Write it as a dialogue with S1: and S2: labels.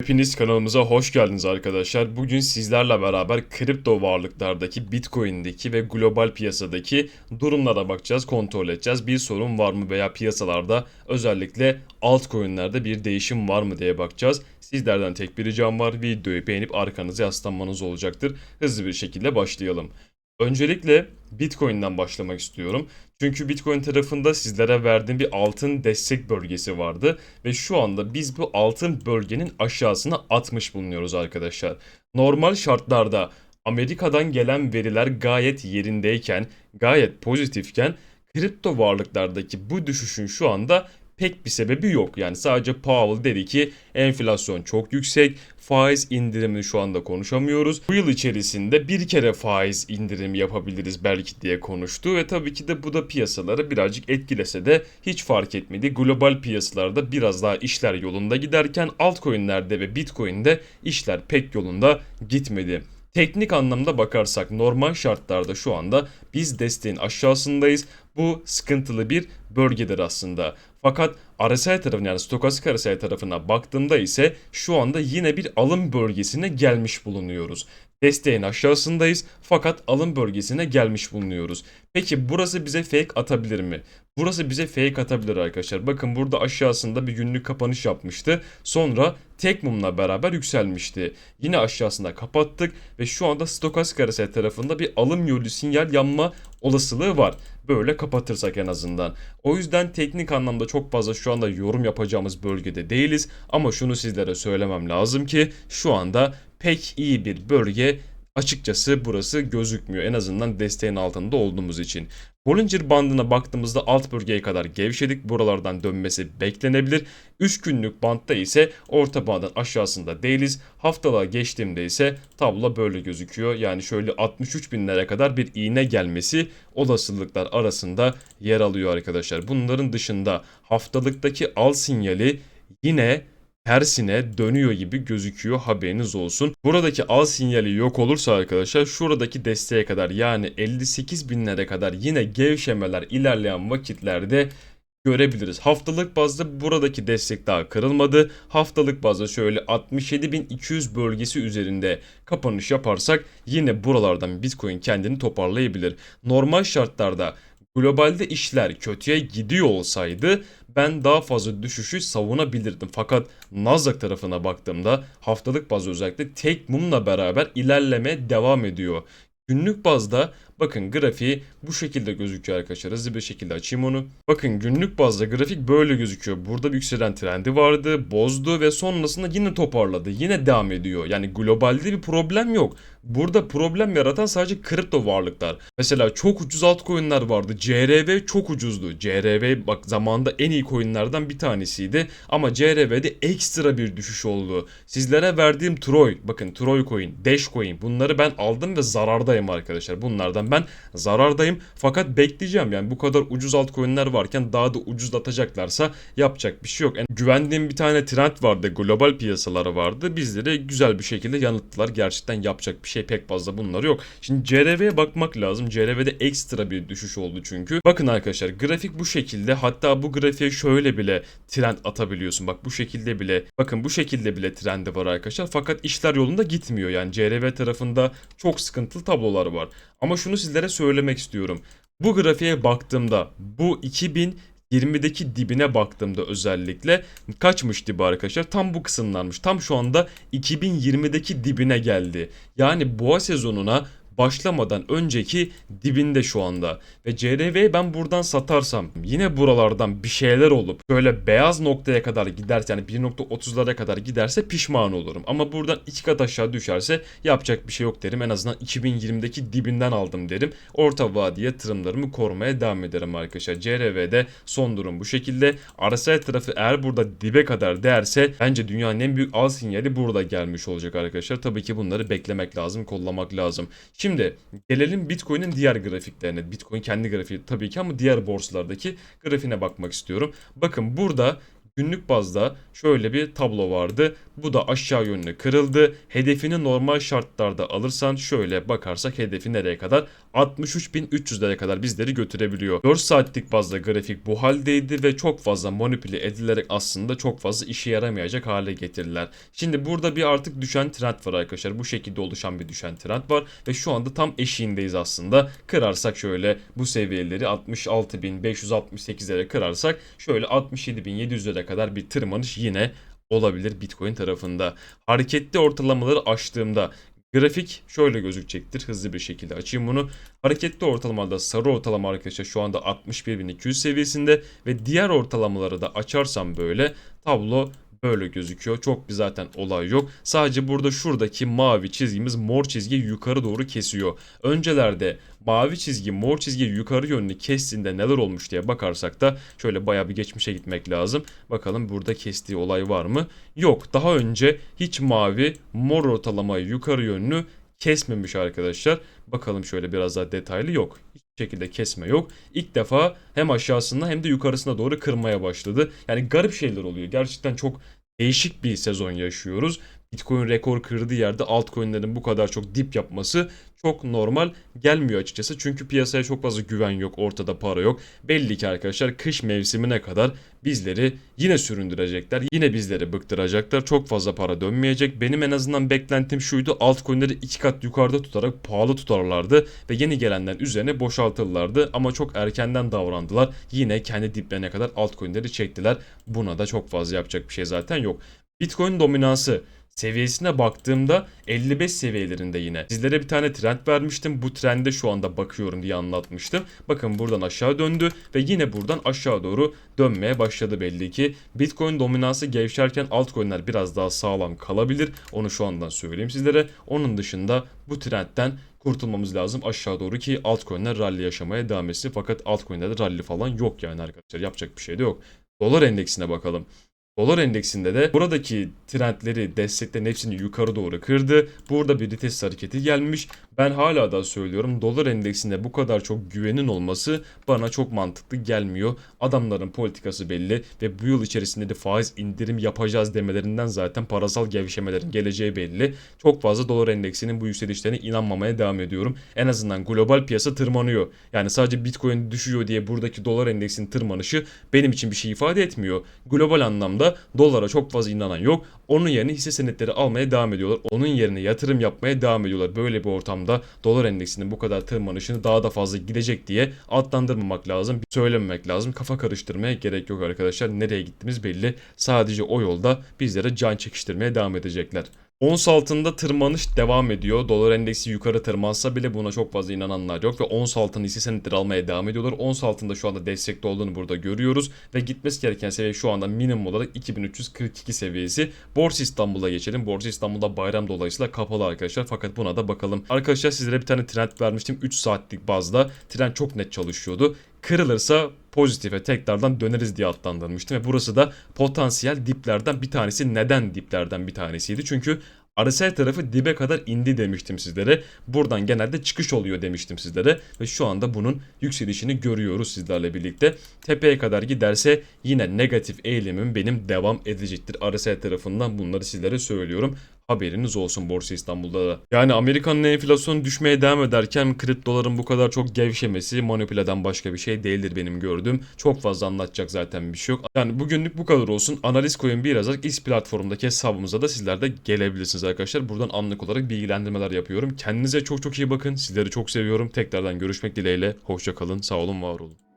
S1: Hepiniz kanalımıza hoş geldiniz arkadaşlar. Bugün sizlerle beraber kripto varlıklardaki, Bitcoin'deki ve global piyasadaki durumlara bakacağız, kontrol edeceğiz. Bir sorun var mı veya piyasalarda özellikle altcoin'lerde bir değişim var mı diye bakacağız. Sizlerden tek bir ricam var. Videoyu beğenip arkanıza yaslanmanız olacaktır. Hızlı bir şekilde başlayalım. Öncelikle Bitcoin'den başlamak istiyorum. Çünkü Bitcoin tarafında sizlere verdiğim bir altın destek bölgesi vardı ve şu anda biz bu altın bölgenin aşağısına atmış bulunuyoruz arkadaşlar. Normal şartlarda Amerika'dan gelen veriler gayet yerindeyken, gayet pozitifken kripto varlıklardaki bu düşüşün şu anda pek bir sebebi yok. Yani sadece Powell dedi ki enflasyon çok yüksek, faiz indirimini şu anda konuşamıyoruz. Bu yıl içerisinde bir kere faiz indirimi yapabiliriz belki diye konuştu ve tabii ki de bu da piyasaları birazcık etkilese de hiç fark etmedi. Global piyasalarda biraz daha işler yolunda giderken altcoin'lerde ve Bitcoin'de işler pek yolunda gitmedi. Teknik anlamda bakarsak normal şartlarda şu anda biz desteğin aşağısındayız. Bu sıkıntılı bir bölgedir aslında. Fakat RSI tarafına yani stokastik RSI tarafına baktığımda ise şu anda yine bir alım bölgesine gelmiş bulunuyoruz. Desteğin aşağısındayız fakat alım bölgesine gelmiş bulunuyoruz. Peki burası bize fake atabilir mi? Burası bize fake atabilir arkadaşlar. Bakın burada aşağısında bir günlük kapanış yapmıştı. Sonra tek mumla beraber yükselmişti. Yine aşağısında kapattık ve şu anda stokastik RSI tarafında bir alım yönlü sinyal yanma olasılığı var. Böyle kapatırsak en azından. O yüzden teknik anlamda çok fazla şu anda yorum yapacağımız bölgede değiliz. Ama şunu sizlere söylemem lazım ki şu anda pek iyi bir bölge açıkçası burası gözükmüyor. En azından desteğin altında olduğumuz için. Bollinger bandına baktığımızda alt bölgeye kadar gevşedik. Buralardan dönmesi beklenebilir. 3 günlük bantta ise orta bandın aşağısında değiliz. Haftalığa geçtiğimde ise tablo böyle gözüküyor. Yani şöyle 63 binlere kadar bir iğne gelmesi olasılıklar arasında yer alıyor arkadaşlar. Bunların dışında haftalıktaki al sinyali yine tersine dönüyor gibi gözüküyor haberiniz olsun. Buradaki al sinyali yok olursa arkadaşlar şuradaki desteğe kadar yani 58 binlere kadar yine gevşemeler ilerleyen vakitlerde görebiliriz. Haftalık bazda buradaki destek daha kırılmadı. Haftalık bazda şöyle 67.200 bölgesi üzerinde kapanış yaparsak yine buralardan Bitcoin kendini toparlayabilir. Normal şartlarda globalde işler kötüye gidiyor olsaydı ben daha fazla düşüşü savunabilirdim. Fakat Nasdaq tarafına baktığımda haftalık bazda özellikle tek mumla beraber ilerleme devam ediyor. Günlük bazda bakın grafiği bu şekilde gözüküyor arkadaşlar. Hızlı bir şekilde açayım onu. Bakın günlük bazda grafik böyle gözüküyor. Burada bir yükselen trendi vardı, bozdu ve sonrasında yine toparladı. Yine devam ediyor. Yani globalde bir problem yok. Burada problem yaratan sadece kripto varlıklar. Mesela çok ucuz altcoin'ler vardı. CRV çok ucuzdu. CRV bak zamanda en iyi coin'lerden bir tanesiydi. Ama CRV'de ekstra bir düşüş oldu. Sizlere verdiğim Troy, bakın Troy coin, Dash coin bunları ben aldım ve zarardayım arkadaşlar. Bunlardan ben zarardayım. Fakat bekleyeceğim yani bu kadar ucuz altcoin'ler varken daha da ucuzlatacaklarsa yapacak bir şey yok. Yani güvendiğim bir tane trend vardı. Global piyasaları vardı. Bizleri güzel bir şekilde yanıttılar. Gerçekten yapacak bir şey pek fazla bunlar yok. Şimdi CRV'ye bakmak lazım. CRV'de ekstra bir düşüş oldu çünkü. Bakın arkadaşlar grafik bu şekilde. Hatta bu grafiğe şöyle bile trend atabiliyorsun. Bak bu şekilde bile. Bakın bu şekilde bile trendi var arkadaşlar. Fakat işler yolunda gitmiyor. Yani CRV tarafında çok sıkıntılı tablolar var. Ama şunu sizlere söylemek istiyorum. Bu grafiğe baktığımda bu 2000 20'deki dibine baktığımda özellikle kaçmış dibi arkadaşlar? Tam bu kısımlarmış. Tam şu anda 2020'deki dibine geldi. Yani boğa sezonuna başlamadan önceki dibinde şu anda. Ve CRV'yi ben buradan satarsam yine buralardan bir şeyler olup böyle beyaz noktaya kadar giderse yani 1.30'lara kadar giderse pişman olurum. Ama buradan iki kat aşağı düşerse yapacak bir şey yok derim. En azından 2020'deki dibinden aldım derim. Orta vadi yatırımlarımı korumaya devam ederim arkadaşlar. CRV'de son durum bu şekilde. RSI tarafı eğer burada dibe kadar değerse bence dünyanın en büyük al sinyali burada gelmiş olacak arkadaşlar. Tabii ki bunları beklemek lazım, kollamak lazım. Şimdi gelelim Bitcoin'in diğer grafiklerine. Bitcoin kendi grafiği tabii ki ama diğer borsalardaki grafiğine bakmak istiyorum. Bakın burada günlük bazda şöyle bir tablo vardı. Bu da aşağı yönlü kırıldı. Hedefini normal şartlarda alırsan şöyle bakarsak hedefi nereye kadar? 63.300'lere kadar bizleri götürebiliyor. 4 saatlik bazda grafik bu haldeydi ve çok fazla manipüle edilerek aslında çok fazla işe yaramayacak hale getirdiler. Şimdi burada bir artık düşen trend var arkadaşlar. Bu şekilde oluşan bir düşen trend var ve şu anda tam eşiğindeyiz aslında. Kırarsak şöyle bu seviyeleri 66.568'lere kırarsak şöyle 67.700'lere kadar bir tırmanış yine olabilir Bitcoin tarafında. Hareketli ortalamaları aştığımda grafik şöyle gözükecektir. Hızlı bir şekilde açayım bunu. Hareketli ortalamada sarı ortalama arkadaşlar şu anda 61.200 seviyesinde ve diğer ortalamaları da açarsam böyle tablo böyle gözüküyor. Çok bir zaten olay yok. Sadece burada şuradaki mavi çizgimiz mor çizgi yukarı doğru kesiyor. Öncelerde mavi çizgi mor çizgi yukarı yönlü kestiğinde neler olmuş diye bakarsak da şöyle bayağı bir geçmişe gitmek lazım. Bakalım burada kestiği olay var mı? Yok. Daha önce hiç mavi mor ortalamayı yukarı yönlü kesmemiş arkadaşlar. Bakalım şöyle biraz daha detaylı yok. Şekilde kesme yok. İlk defa hem aşağısına hem de yukarısına doğru kırmaya başladı. Yani garip şeyler oluyor. Gerçekten çok değişik bir sezon yaşıyoruz. Bitcoin rekor kırdığı yerde altcoin'lerin bu kadar çok dip yapması çok normal gelmiyor açıkçası. Çünkü piyasaya çok fazla güven yok, ortada para yok. Belli ki arkadaşlar kış mevsimine kadar bizleri yine süründürecekler. Yine bizleri bıktıracaklar. Çok fazla para dönmeyecek. Benim en azından beklentim şuydu. Altcoin'leri iki kat yukarıda tutarak pahalı tutarlardı ve yeni gelenler üzerine boşaltırlardı. Ama çok erkenden davrandılar. Yine kendi diplerine kadar altcoin'leri çektiler. Buna da çok fazla yapacak bir şey zaten yok. Bitcoin dominansı seviyesine baktığımda 55 seviyelerinde yine. Sizlere bir tane trend vermiştim. Bu trende şu anda bakıyorum diye anlatmıştım. Bakın buradan aşağı döndü ve yine buradan aşağı doğru dönmeye başladı belli ki. Bitcoin dominansı gevşerken altcoin'ler biraz daha sağlam kalabilir. Onu şu andan söyleyeyim sizlere. Onun dışında bu trendten kurtulmamız lazım aşağı doğru ki altcoin'ler rally yaşamaya devam etsin. Fakat altcoin'lerde rally falan yok yani arkadaşlar. Yapacak bir şey de yok. Dolar endeksine bakalım. Dolar endeksinde de buradaki trendleri, desteklerin hepsini yukarı doğru kırdı. Burada bir retest hareketi gelmiş. Ben hala da söylüyorum dolar endeksinde bu kadar çok güvenin olması bana çok mantıklı gelmiyor. Adamların politikası belli ve bu yıl içerisinde de faiz indirim yapacağız demelerinden zaten parasal gevşemelerin geleceği belli. Çok fazla dolar endeksinin bu yükselişlerine inanmamaya devam ediyorum. En azından global piyasa tırmanıyor. Yani sadece bitcoin düşüyor diye buradaki dolar endeksinin tırmanışı benim için bir şey ifade etmiyor. Global anlamda dolara çok fazla inanan yok. Onun yerine hisse senetleri almaya devam ediyorlar. Onun yerine yatırım yapmaya devam ediyorlar. Böyle bir ortamda dolar endeksinin bu kadar tırmanışını daha da fazla gidecek diye adlandırmamak lazım. Söylememek lazım. Kafa karıştırmaya gerek yok arkadaşlar. Nereye gittiğimiz belli. Sadece o yolda bizlere can çekiştirmeye devam edecekler. Ons altında tırmanış devam ediyor. Dolar endeksi yukarı tırmansa bile buna çok fazla inananlar yok ve ons altında hisse senetleri almaya devam ediyorlar. Ons altında şu anda destekte olduğunu burada görüyoruz ve gitmesi gereken seviye şu anda minimum olarak 2342 seviyesi. Borsa İstanbul'a geçelim. Borsa İstanbul'da bayram dolayısıyla kapalı arkadaşlar fakat buna da bakalım. Arkadaşlar sizlere bir tane trend vermiştim 3 saatlik bazda. Trend çok net çalışıyordu kırılırsa pozitife tekrardan döneriz diye adlandırmıştım. Ve burası da potansiyel diplerden bir tanesi. Neden diplerden bir tanesiydi? Çünkü RSI tarafı dibe kadar indi demiştim sizlere. Buradan genelde çıkış oluyor demiştim sizlere. Ve şu anda bunun yükselişini görüyoruz sizlerle birlikte. Tepeye kadar giderse yine negatif eğilimim benim devam edecektir. RSI tarafından bunları sizlere söylüyorum. Haberiniz olsun Borsa İstanbul'da da. Yani Amerika'nın enflasyonu düşmeye devam ederken kriptoların bu kadar çok gevşemesi manipüleden başka bir şey değildir benim gördüğüm. Çok fazla anlatacak zaten bir şey yok. Yani bugünlük bu kadar olsun. Analiz koyun bir yazarak X platformundaki hesabımıza da sizler de gelebilirsiniz arkadaşlar. Buradan anlık olarak bilgilendirmeler yapıyorum. Kendinize çok çok iyi bakın. Sizleri çok seviyorum. Tekrardan görüşmek dileğiyle. Hoşça kalın. Sağ olun, var olun.